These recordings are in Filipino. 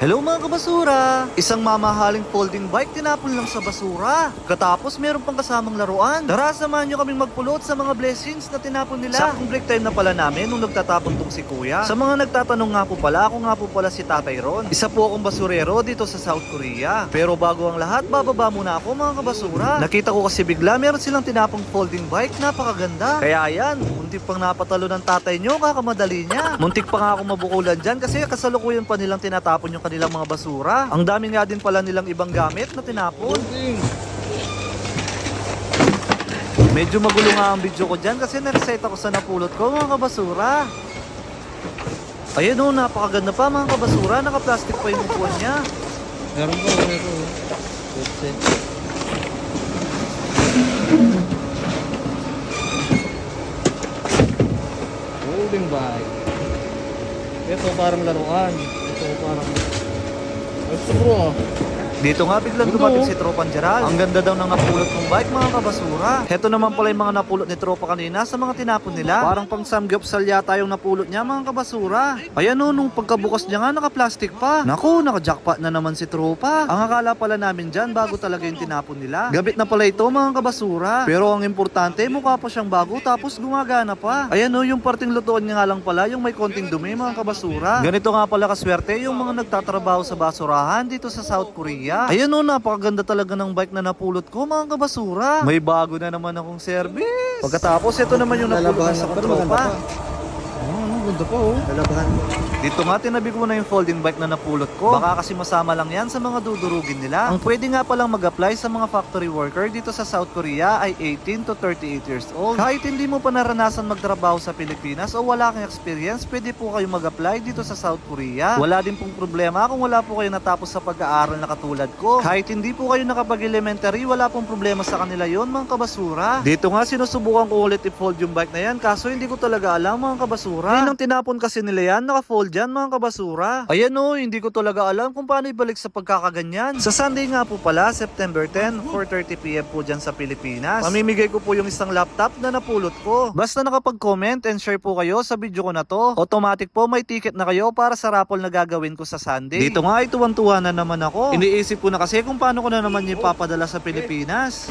Hello mga kabasura! Isang mamahaling folding bike tinapon lang sa basura. Katapos meron pang kasamang laruan. Tara, samahan nyo kaming magpulot sa mga blessings na tinapon nila. Sa break time na pala namin nung nagtatapon tong si Kuya. Sa mga nagtatanong nga po pala, ako nga po pala si Tatay Ron. Isa po akong basurero dito sa South Korea. Pero bago ang lahat, bababa muna ako mga kabasura. Nakita ko kasi bigla meron silang tinapong folding bike, napakaganda. Kaya ayan, muntik pang napatalo ng tatay nyo, kakamadali niya. Muntik pa nga ako mabukulan dyan kasi kasalukuyan pa nilang tinatapon yung kanilang mga basura. Ang dami nga din pala nilang ibang gamit na tinapon. Medyo magulo nga ang video ko dyan kasi na-recite ako sa napulot ko mga kabasura. Ayun o, napakaganda pa mga kabasura. Naka-plastic pa yung upuan niya. Meron pa, meron pa. Headset. Holding bike. Ito parang laruan. Ito parang... Ito bro ah. Dito nga biglang dumating si Tropa Gerald. Ang ganda daw ng napulot kong bike mga kabasura. Heto naman pala yung mga napulot ni Tropa kanina sa mga tinapon nila. Parang pang samgyupsal yata yung napulot niya mga kabasura. Ayan o, nung pagkabukas niya nga naka-plastic pa. Naku, naka-jackpot na naman si Tropa. Ang akala pala namin dyan bago talaga yung tinapon nila. Gabit na pala ito mga kabasura. Pero ang importante, mukha pa siyang bago tapos gumagana pa. Ayan o, yung parting lutuan niya nga lang pala yung may konting dumi mga kabasura. Ganito nga pala kaswerte yung mga nagtatrabaho sa basurahan dito sa South Korea. Ayan o, napakaganda talaga ng bike na napulot ko mga kabasura. May bago na naman akong service. Pagkatapos, ito naman yung napulot Lalabahan sa ako, ano, ganda pa oh. Lalabahan. Dito nga, tinabi ko na yung folding bike na napulot ko. Baka kasi masama lang yan sa mga dudurugin nila. Ang pwede nga palang mag-apply sa mga factory worker dito sa South Korea ay 18 to 38 years old. Kahit hindi mo pa naranasan magtrabaho sa Pilipinas o wala kang experience, pwede po kayo mag-apply dito sa South Korea. Wala din pong problema kung wala po kayo natapos sa pag-aaral na katulad ko. Kahit hindi po kayo nakapag-elementary, wala pong problema sa kanila yon mga kabasura. Dito nga, sinusubukan ko ulit i-fold yung bike na yan, kaso hindi ko talaga alam mga kabasura. Yun ang tinapon kasi nila yan, naka-fold yan mga kabasura. Ayan o, hindi ko talaga alam kung paano ibalik sa pagkakaganyan. Sa Sunday nga po pala, September 10, 4.30pm po dyan sa Pilipinas. Mamimigay ko po yung isang laptop na napulot ko. Basta nakapag-comment and share po kayo sa video ko na to. Automatic po may ticket na kayo para sa raffle na gagawin ko sa Sunday. Dito nga ay tuwan-tuwa na naman ako. Iniisip ko na kasi kung paano ko na naman yung ipapadala sa Pilipinas.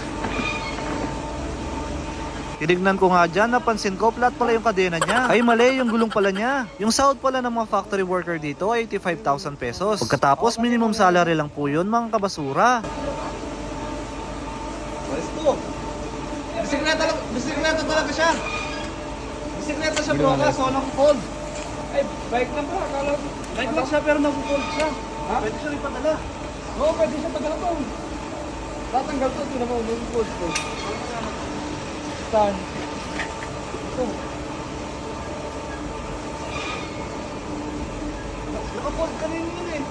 Tinignan ko nga dyan, napansin ko, flat pala yung kadena niya. Ay mali, yung gulong pala niya. Yung sahod pala ng mga factory worker dito ay 85,000 pesos. Pagkatapos, minimum salary lang po yun, mga kabasura. Pwesto. Bisikleta, lang- bisikleta talaga siya. Bisikleta siya bro, kaso walang fold. Ay, bike lang bro, akala ko. Bike lang siya pero nag-fold siya. Ha? Pwede siya ipadala. Oo, pwede siya pagkala to. Tatanggal to, ito naman, nag-fold to. Saan? Ito. Nakapold kanina yun eh.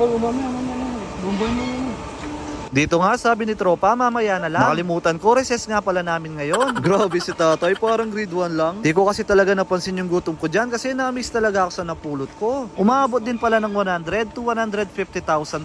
Oh, mamaya, mamaya, mamaya. Bumbay mo mamaya. Dito nga sabi ni Tropa, mamaya na lang. Nakalimutan ko, recess nga pala namin ngayon. Grabe si tatay, parang grade 1 lang. Di ko kasi talaga napansin yung gutom ko dyan kasi na-miss talaga ako sa napulot ko. Umabot din pala ng 100 to 150,000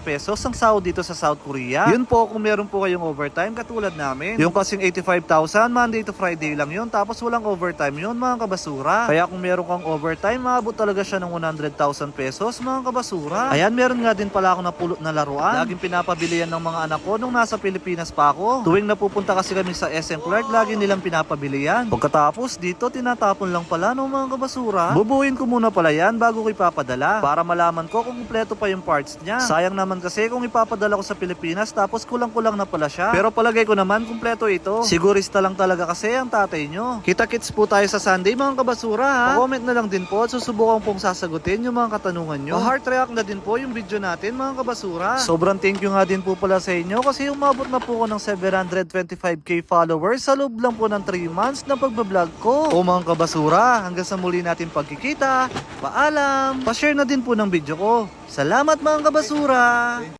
pesos ang sahod dito sa South Korea. Yun po kung meron po kayong overtime katulad namin. Yung kasing 85,000, Monday to Friday lang yun. Tapos walang overtime yun mga kabasura. Kaya kung meron kang overtime, maabot talaga siya ng 100,000 pesos mga kabasura. Ayan, meron nga din pala ako napulot na laruan. Laging pinapabili yan ng mga anak ko nung nasa Pilipinas pa ako. Tuwing napupunta kasi kami sa SM Clark, lagi nilang pinapabili yan. Pagkatapos dito, tinatapon lang pala ng mga kabasura. Bubuin ko muna pala yan bago ko ipapadala para malaman ko kung kumpleto pa yung parts niya. Sayang naman kasi kung ipapadala ko sa Pilipinas tapos kulang-kulang na pala siya. Pero palagay ko naman kumpleto ito. Sigurista lang talaga kasi ang tatay nyo. Kita-kits po tayo sa Sunday mga kabasura ha. Comment na lang din po at susubukan pong sasagutin yung mga katanungan nyo. heart react na din po yung video natin mga kabasura. Sobrang thank you nga din po pala sa inyo kasi umabot na po ako ng 725k followers sa loob lang po ng 3 months na pagbablog ko. O mga kabasura, hanggang sa muli natin pagkikita. Paalam! Pa-share na din po ng video ko. Salamat mga kabasura!